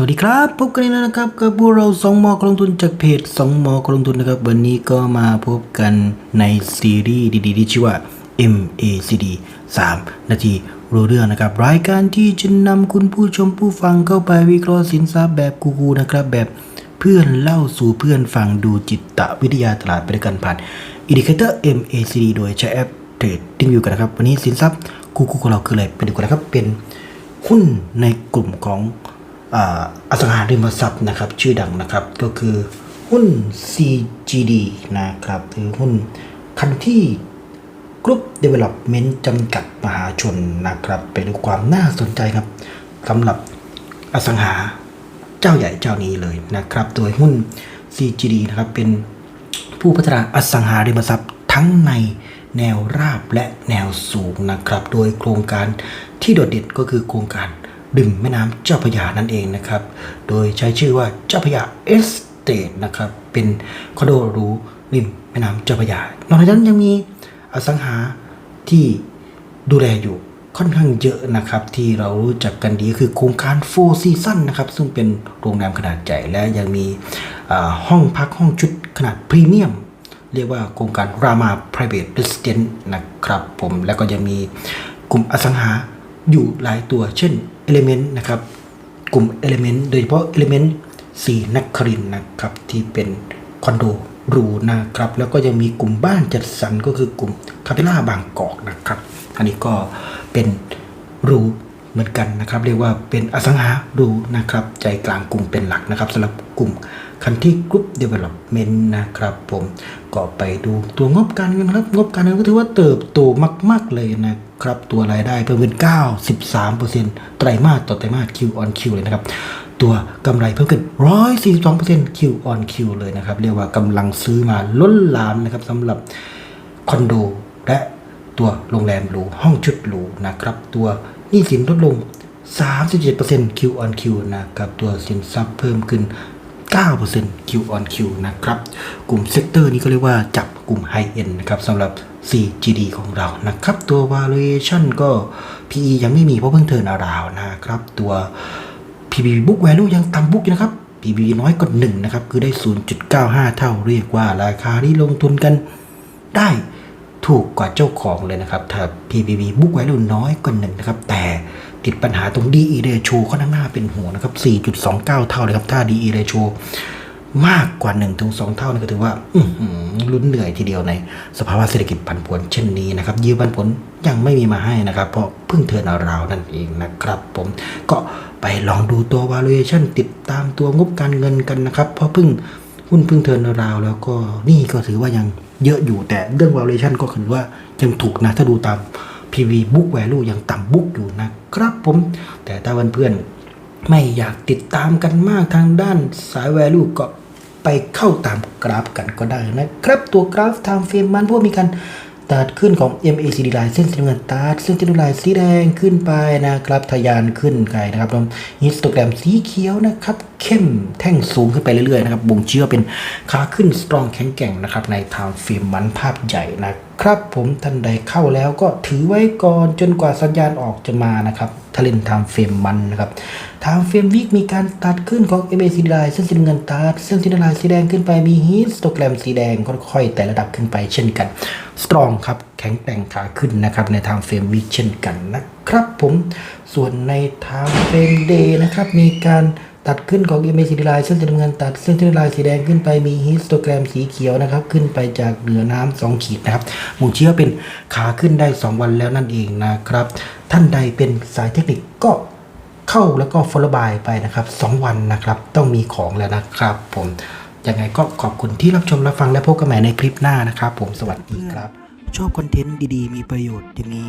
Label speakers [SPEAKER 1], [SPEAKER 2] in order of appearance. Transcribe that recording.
[SPEAKER 1] สวัสดีครับ พบกันอีกแล้วนะครับกับพวกเราสองมอกลงทุนจากเพจสองมอกลงทุนนะครับวันนี้ก็มาพบกันในซีรีส์ดีๆที่ชื่อว่า MACD 3 นาทีรู้เรื่องนะครับ รายการที่จะนำคุณผู้ชมผู้ฟังเข้าไปวิเคราะห์สินทรัพย์แบบกูๆนะครับ แบบเพื่อนเล่าสู่เพื่อนฟังดูจิตวิทยาตลาดไปด้วยกันผ่านอินดิเคเตอร์ MACD โดยใช้แอปเทรดดิ้งวิวกันนะครับ วันนี้สินทรัพย์กูๆของเราคืออะไรไปดูกันนะครับเป็นหุ้นในกลุ่มของ อสังหาริมทรัพย์นะครับ ชื่อดังนะครับก็คือหุ้น CGD นะครับหรือหุ้นคันที่กรุ๊ป Development จำกัดมหาชนนะครับไปดูความน่าสนใจครับสำหรับอสังหาเจ้าใหญ่เจ้านี้เลยนะครับ โดยหุ้น CGD นะครับเป็นผู้พัฒนาอสังหาริมทรัพย์ทั้งในแนวราบและแนวสูงนะครับ โดยโครงการที่โดดเด่นก็คือโครงการ ริมแม่น้ำเจ้าพระยานั่นเองนะครับ โดยใช้ชื่อว่าเจ้าพระยาเอสเตทนะครับ เป็นคอนโดหรูริมแม่น้ำเจ้าพระยานอกจากนั้นยังมีอสังหาที่ดูแลอยู่ค่อนข้างเยอะนะครับ ที่เรารู้จักกันดีคือโครงการโฟซีซันนะครับ ซึ่งเป็นโรงแรมขนาดใหญ่และยังมีห้องพักห้องชุดขนาดพรีเมียม เรียกว่าโครงการรามา private residence นะครับผม แล้วก็ยังมีกลุ่มอสังหา อยู่หลายตัว เช่น Element นะครับ กลุ่ม Element โดยเฉพาะ Element สีนักครินนะครับ ที่เป็นคอนโดหรูนะครับ แล้วก็ยังมีกลุ่มบ้านจัดสรรก็คือกลุ่มคาเปล่าบางกอกนะครับ อันนี้ก็เป็นรูเหมือนกันนะครับ เรียกว่าเป็นอสังหารูนะครับ ใจกลางกลุ่มเป็นหลักนะครับสำหรับกลุ่ม คันที่กรุ๊ปเดเวล็อปเมนต์นะครับผมก็ไปดูตัวงบการเงินครับงบการเงินก็ถือว่าเติบโตมาก ๆ เลยนะครับ ตัวรายได้เพิ่มขึ้น 93%ไตรมาสต่อไตรมาส Q on Q เลยนะครับตัวกำไรเพิ่มขึ้น 142% Q on Q เลยนะครับ เรียกว่ากำลังซื้อมาล้นหลามนะครับสำหรับคอนโดและตัวโรงแรมหรูห้องชุดหรูนะครับ ตัวหนี้สินลดลง 37% Q on Q นะครับ ตัวสินทรัพย์เพิ่มขึ้น 9% Q on Q นะครับ กลุ่มเซกเตอร์นี้ก็เรียกว่าจับกลุ่ม High End นะครับสำหรับ CGD ของเรานะครับ ตัว valuation ก็ PE ยังไม่มีเพราะเพิ่งเทิร์นาราวนะครับ ตัว PBB book value ยังต่ำ book นะครับ PBB น้อยกว่า1นะครับ คือได้ 0.95 เท่าเรียกว่าราคาที่ลงทุนกันได้ถูกกว่าเจ้าของเลยนะครับ ถ้า PBB book value น้อยกว่า1นะครับ แต่ ติดปัญหาตรง DE ratio ค่อนข้างน่าเป็นห่วงนะครับ 4.29 เท่าเลยครับ ถ้า DE ratio มากกว่า1ถึง2เท่านี่ก็ถือว่าลุ้นเหนื่อยทีเดียวในสภาวะเศรษฐกิจผันผวนเช่นนี้นะครับยิวปันผลยังไม่มีมาให้นะครับ เพราะเพิ่งเทิร์นราวนั่นเองนะครับผมก็ไปลองดูตัว valuation ติดตามตัวงบการเงินกันนะครับ เพราะเพิ่งหุ้นเพิ่งเทินราวแล้วก็นี่ก็ถือว่ายังเยอะอยู่แต่เรื่อง valuation ก็คือว่ายังถูกนะถ้าดูตาม PV book value ยังต่ำ book อยู่นะ ครับผม แต่ถ้าเพื่อนๆไม่อยากติดตามกันมากทางด้านสาย value ก็ไปเข้าตามกราฟกันก็ได้นะครับ ตัวกราฟทางเฟรมมันพวกมีการตัดขึ้นของ MACD line เส้นสีน้ำเงินตัดเส้นสีน้ำลายสีแดงขึ้นไปนะครับ ทะยานขึ้นไกลนะครับแล้วฮิสโตแกรมสีเขียวนะครับเข้มแท่งสูงขึ้นไปเรื่อยๆนะครับบ่งชี้ว่าเป็นขาขึ้นสตรองแข็งแกร่งนะครับใน time frame มันภาพใหญ่นะครับผมท่านใดเข้าแล้วก็ถือไว้ก่อนจนกว่าสัญญาณออกจะมานะครับถ้าเล่น time frame มันนะครับ time frame week มีการตัดขึ้นของ MACD line เส้นสีเงินตัดเส้นสีน้ำลายสีแดงขึ้นไปมีฮิสโตแกรมสีแดงค่อยๆแต่ระดับขึ้นไปเช่นกัน strong ครับแข็งแกร่งขาขึ้นนะครับใน time frame week เช่นกันนะครับผมส่วนใน time frame day นะครับมีการ ตัดขึ้นของ MACD line เส้นสีน้ำเงินตัดเส้นสีน้ำลายสีแดงขึ้นไปมีฮิสโตแกรมสีเขียวนะครับ ขึ้นไปจากเหนือน้ำสองขีดนะครับบ่งชี้ว่าเป็นขาขึ้นได้ 2 วันแล้วนั่นเองนะครับ ท่านใดเป็นสายเทคนิคก็เข้าแล้วก็ follow by ไปนะครับ 2 วันนะครับ ต้องมีของแล้วนะครับ ผมยังไงก็ขอบคุณที่รับชมรับฟังและพบกันใหม่ในคลิปหน้านะครับ ผมสวัสดีครับ ชอบคอนเทนต์ดีๆ มีประโยชน์อย่างนี้